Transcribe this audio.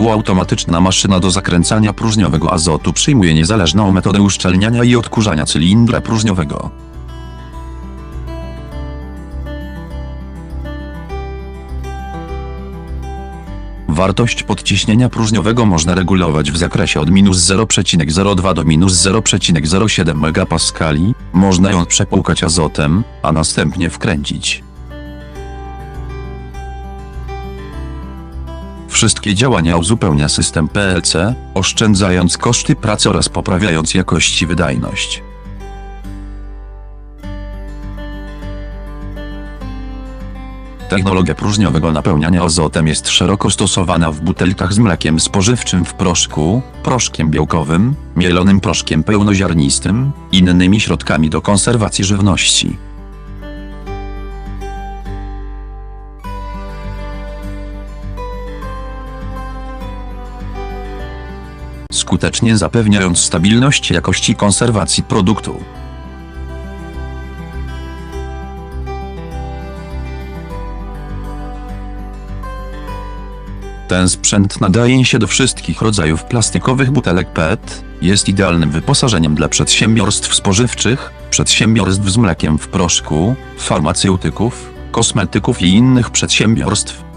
Półautomatyczna maszyna do zakręcania próżniowego azotu przyjmuje niezależną metodę uszczelniania i odkurzania cylindra próżniowego. Wartość podciśnienia próżniowego można regulować w zakresie od minus 0,02 do minus 0,07 MPa. Można ją przepłukać azotem, a następnie wkręcić. Wszystkie działania uzupełnia system PLC, oszczędzając koszty pracy oraz poprawiając jakość i wydajność. Technologia próżniowego napełniania azotem jest szeroko stosowana w butelkach z mlekiem spożywczym w proszku, proszkiem białkowym, mielonym proszkiem pełnoziarnistym, innymi środkami do konserwacji żywności. Skutecznie zapewniając stabilność jakości konserwacji produktu. Ten sprzęt nadaje się do wszystkich rodzajów plastikowych butelek PET, jest idealnym wyposażeniem dla przedsiębiorstw spożywczych, przedsiębiorstw z mlekiem w proszku, farmaceutyków, kosmetyków i innych przedsiębiorstw,